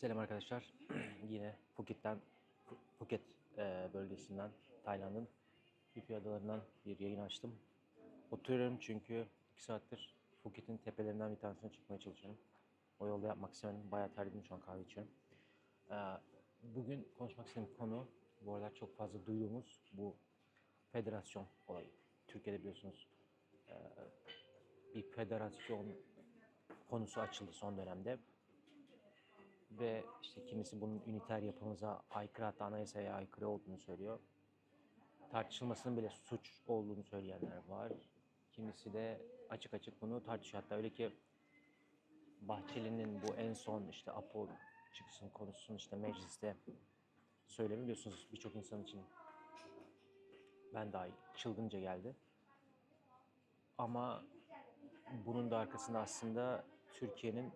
Selam arkadaşlar. Yine Phuket'ten, Phuket e, bölgesinden, Tayland'ın Phi adalarından bir yayın açtım. Oturuyorum çünkü 2 saattir Phuket'in tepelerinden bir tanesine çıkmaya çalışıyorum. O yolda yapmak istemedim. Bayağı terledim şu an kahve içiyorum. E, Bugün konuşmak istediğim konu, bu aralar çok fazla duyduğumuz bu federasyon olayı. Türkiye'de biliyorsunuz e, bir federasyon konusu açıldı son dönemde ve işte kimisi bunun üniter yapımıza aykırı hatta anayasaya aykırı olduğunu söylüyor. Tartışılmasının bile suç olduğunu söyleyenler var. Kimisi de açık açık bunu tartışıyor. Hatta öyle ki Bahçeli'nin bu en son işte Apo çıksın konuşsun işte mecliste söylemi biliyorsunuz birçok insan için ben dahil çılgınca geldi. Ama bunun da arkasında aslında Türkiye'nin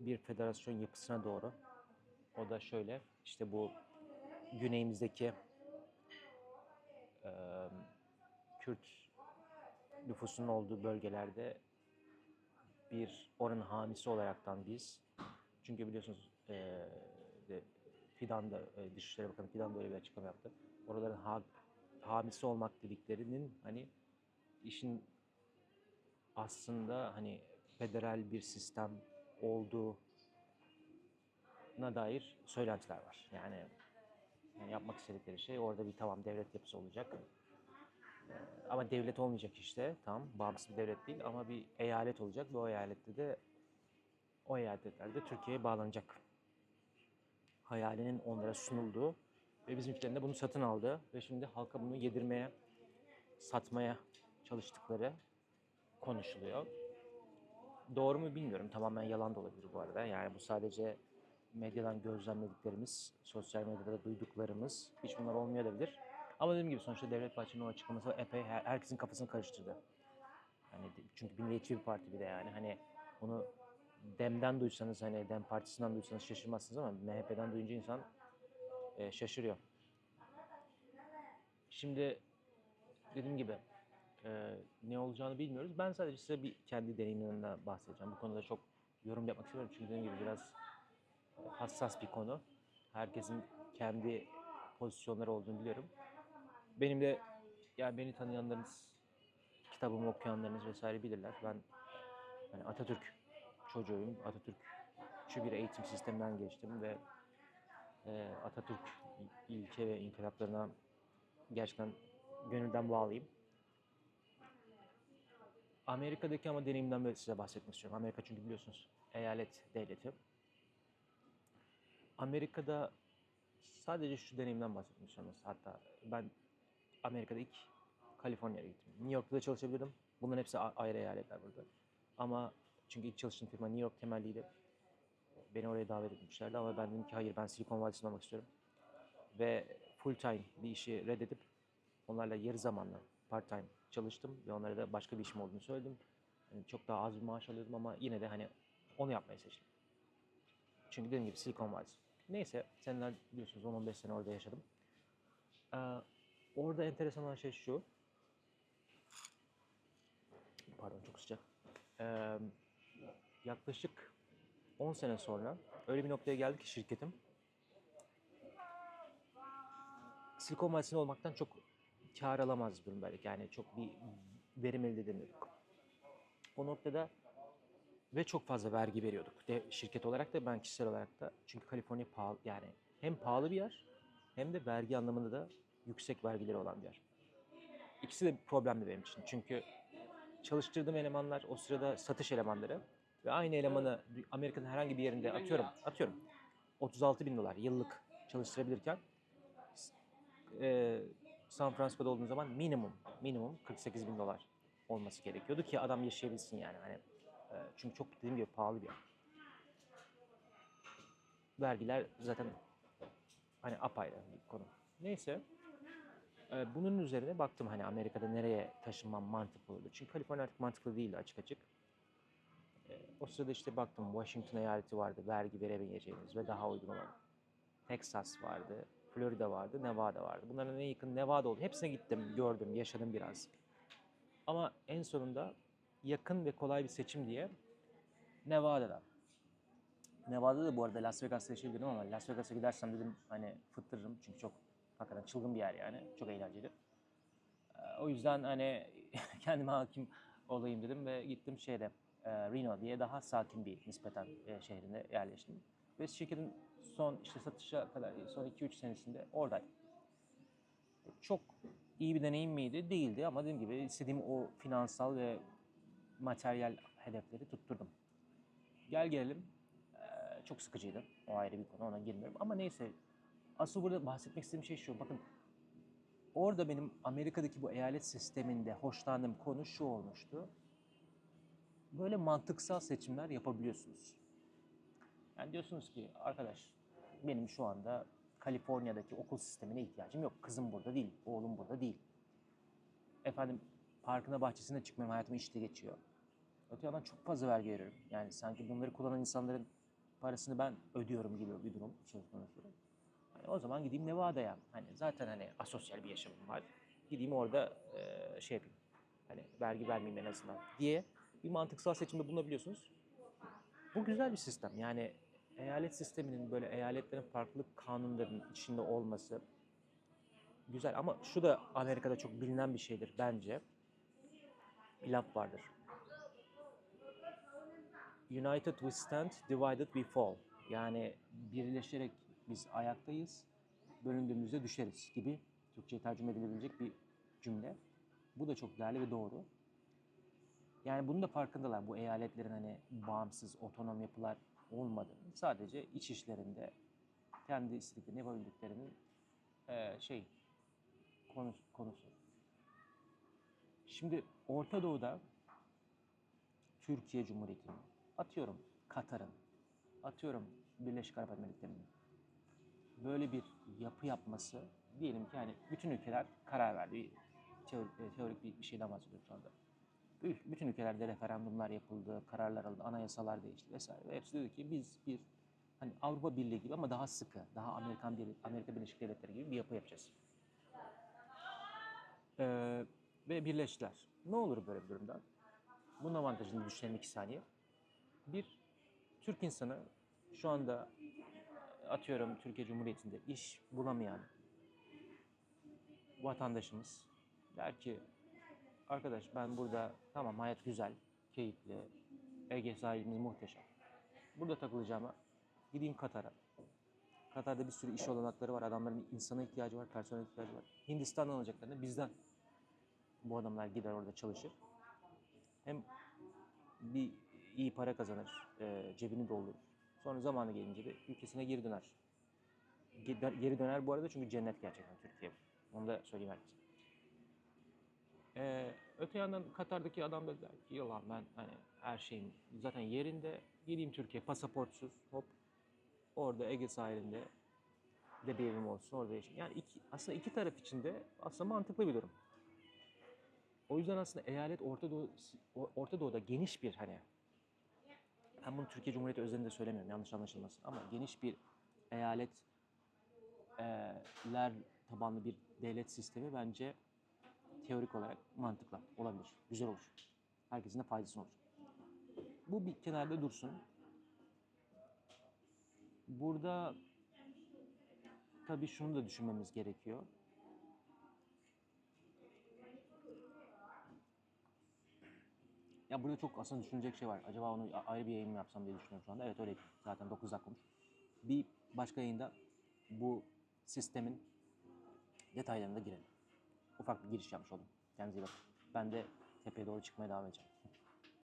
bir federasyon yapısına doğru. O da şöyle, işte bu güneyimizdeki eee, Kürt nüfusunun olduğu bölgelerde bir oranın hamisi olaraktan biz, çünkü biliyorsunuz eee de Fidan da, e, Dışişleri Bakanı Fidan da öyle bir açıklama yaptı. Oraların ha- hamisi olmak dediklerinin hani işin aslında hani federal bir sistem olduğuna dair söylentiler var. Yani, yani yapmak istedikleri şey orada bir tamam devlet yapısı olacak. Ee, Ama devlet olmayacak işte tam bağımsız bir devlet değil ama bir eyalet olacak ve o eyalette de o eyaletlerde Türkiye'ye bağlanacak. Hayalinin onlara sunulduğu ve bizimkilerin de bunu satın aldı ve şimdi halka bunu yedirmeye, satmaya çalıştıkları konuşuluyor. Doğru mu bilmiyorum. Tamamen yalan da olabilir bu arada. Yani bu sadece medyadan gözlemlediklerimiz, sosyal medyada da duyduklarımız. Hiç bunlar olmuyor olabilir. Ama dediğim gibi sonuçta Devlet Bahçeli'nin o açıklaması epey her- herkesin kafasını karıştırdı. Hani çünkü milliyetçi bir parti bir de yani. Hani bunu Dem'den duysanız hani Dem Partisi'nden duysanız şaşırmazsınız ama MHP'den duyunca insan e, şaşırıyor. Şimdi dediğim gibi e, ne olacağını bilmiyoruz. Ben sadece size bir kendi deneyimlerimden bahsedeceğim. Bu konuda çok yorum yapmak istemiyorum çünkü dediğim gibi biraz hassas bir konu. Herkesin kendi pozisyonları olduğunu biliyorum. Benim de yani beni tanıyanlarınız, kitabımı okuyanlarınız vesaire bilirler. Ben hani Atatürk çocuğuyum. Atatürkçü bir eğitim sisteminden geçtim ve e, Atatürk ilke ve inkılaplarına gerçekten gönülden bağlıyım. Amerika'daki ama deneyimden böyle size bahsetmek istiyorum. Amerika çünkü biliyorsunuz eyalet devleti. Amerika'da sadece şu deneyimden bahsetmek istiyorum. Hatta ben Amerika'da ilk Kaliforniya'ya gittim. New York'ta da çalışabilirdim. Bunların hepsi ayrı eyaletler burada. Ama çünkü ilk çalıştığım firma New York temelliydi. Beni oraya davet etmişlerdi ama ben dedim ki hayır ben Silikon Vadisi'nde olmak istiyorum. Ve full time bir işi reddedip onlarla yarı zamanlı part time çalıştım ve onlara da başka bir işim olduğunu söyledim. Yani çok daha az bir maaş alıyordum ama yine de hani onu yapmayı seçtim. Çünkü dediğim gibi Silikon Vadisi. Neyse seneler biliyorsunuz 10-15 sene orada yaşadım. Ee, orada enteresan olan şey şu. Pardon çok sıcak. Ee, yaklaşık 10 sene sonra öyle bir noktaya geldi ki şirketim Silikon Vadisi'nde olmaktan çok kar alamaz durum belki. Yani çok bir verim elde edemiyorduk. O noktada ve çok fazla vergi veriyorduk. De, şirket olarak da ben kişisel olarak da. Çünkü Kaliforniya pahalı yani hem pahalı bir yer hem de vergi anlamında da yüksek vergileri olan bir yer. İkisi de problemli benim için. Çünkü çalıştırdığım elemanlar o sırada satış elemanları ve aynı elemanı Amerika'nın herhangi bir yerinde atıyorum atıyorum 36 bin dolar yıllık çalıştırabilirken e, San Francisco'da olduğun zaman minimum minimum 48 bin dolar olması gerekiyordu ki adam yaşayabilsin yani hani e, çünkü çok dediğim gibi pahalı bir yer. Vergiler zaten hani apayrı bir konu. Neyse e, bunun üzerine baktım hani Amerika'da nereye taşınmam mantıklı olurdu. Çünkü Kaliforniya artık mantıklı değildi açık açık. E, o sırada işte baktım Washington eyaleti vardı vergi veremeyeceğimiz ve daha uygun olan. Texas vardı, Florida vardı, Nevada vardı. Bunların en yakın Nevada oldu. Hepsine gittim, gördüm, yaşadım biraz. Ama en sonunda yakın ve kolay bir seçim diye Nevada'da Nevada'da da bu arada Las Vegas'ta yaşayabilirim ama Las Vegas'a gidersem dedim hani fıttırırım çünkü çok hakikaten çılgın bir yer yani. Çok eğlenceli. Ee, O yüzden hani kendime hakim olayım dedim ve gittim şeyde e, Reno diye daha sakin bir nispeten e, şehrine yerleştim. Ve şirketin son işte satışa kadar son 2-3 senesinde oradaydım. Çok iyi bir deneyim miydi? Değildi ama dediğim gibi istediğim o finansal ve materyal hedefleri tutturdum. Gel gelelim eee, çok sıkıcıydı. O ayrı bir konu ona girmiyorum. Ama neyse asıl burada bahsetmek istediğim şey şu. Bakın orada benim Amerika'daki bu eyalet sisteminde hoşlandığım konu şu olmuştu. Böyle mantıksal seçimler yapabiliyorsunuz. Yani diyorsunuz ki arkadaş benim şu anda Kaliforniya'daki okul sistemine ihtiyacım yok. Kızım burada değil, oğlum burada değil. Efendim parkına bahçesine çıkmıyorum hayatım işte geçiyor. Öte yandan çok fazla vergi veriyorum. Yani sanki bunları kullanan insanların parasını ben ödüyorum gibi bir durum söz konusu. Hani o zaman gideyim Nevada'ya. Hani zaten hani asosyal bir yaşamım var. Gideyim orada eee, şey yapayım. Hani vergi vermeyeyim en azından diye bir mantıksal seçimde bulunabiliyorsunuz. Bu güzel bir sistem. Yani eyalet sisteminin böyle eyaletlerin farklı kanunların içinde olması güzel. Ama şu da Amerika'da çok bilinen bir şeydir bence. Bir laf vardır. United we stand, divided we fall. Yani birleşerek biz ayaktayız, bölündüğümüzde düşeriz gibi Türkçe'ye tercüme edilebilecek bir cümle. Bu da çok değerli ve doğru. Yani bunun da farkındalar bu eyaletlerin hani bağımsız, otonom yapılar olmadığını. Sadece iç işlerinde kendi istediklerini yapabildiklerinin eee, şey konusu, konusu. Şimdi Orta Doğu'da Türkiye Cumhuriyeti'nin, atıyorum Katar'ın, atıyorum Birleşik Arap Emirlikleri'nin böyle bir yapı yapması diyelim ki hani bütün ülkeler karar verdi. Teorik, e, teorik bir, bir şeyden bahsediyorum şu anda. Bü- Bütün ülkelerde referandumlar yapıldı, kararlar alındı, anayasalar değişti vesaire. Ve hepsi dedi ki biz bir hani Avrupa Birliği gibi ama daha sıkı, daha Amerikan bir Amerika Birleşik Devletleri gibi bir yapı yapacağız. Ee, ve birleştiler. Ne olur böyle bir durumda? Bunun avantajını düşünelim iki saniye. Bir, Türk insanı şu anda atıyorum Türkiye Cumhuriyeti'nde iş bulamayan vatandaşımız der ki arkadaş ben burada tamam hayat güzel, keyifli, Ege sahilimiz muhteşem. Burada takılacağıma gideyim Katar'a. Katar'da bir sürü iş olanakları var. Adamların insana ihtiyacı var, personel ihtiyacı var. Hindistan'dan alacaklarını bizden bu adamlar gider orada çalışır. Hem bir iyi para kazanır, e, cebini doldurur. Sonra zamanı gelince de ülkesine geri döner. Ge- Geri döner bu arada çünkü cennet gerçekten Türkiye. Onu da söyleyeyim herkese. Ee, öte yandan Katar'daki adam da der ki yalan ben hani her şeyim zaten yerinde gideyim Türkiye pasaportsuz hop orada Ege sahilinde de bir evim olsun orada yaşayayım. Yani iki, aslında iki taraf için de aslında mantıklı bir durum. O yüzden aslında eyalet Orta, Doğu, Orta Doğu'da geniş bir hani ben bunu Türkiye Cumhuriyeti özelinde söylemiyorum yanlış anlaşılmasın ama geniş bir eyaletler tabanlı bir devlet sistemi bence teorik olarak mantıklı olabilir. Güzel olur. Herkesin de faydası olur. Bu bir kenarda dursun. Burada tabii şunu da düşünmemiz gerekiyor. Ya burada çok aslında düşünecek şey var. Acaba onu ayrı bir yayın mı yapsam diye düşünüyorum şu anda. Evet öyle. Zaten 9 dakika olmuş. Bir başka yayında bu sistemin detaylarına da girelim. Ufak bir giriş yapmış oldum. Kendinize iyi bakın. Ben de tepeye doğru çıkmaya devam edeceğim.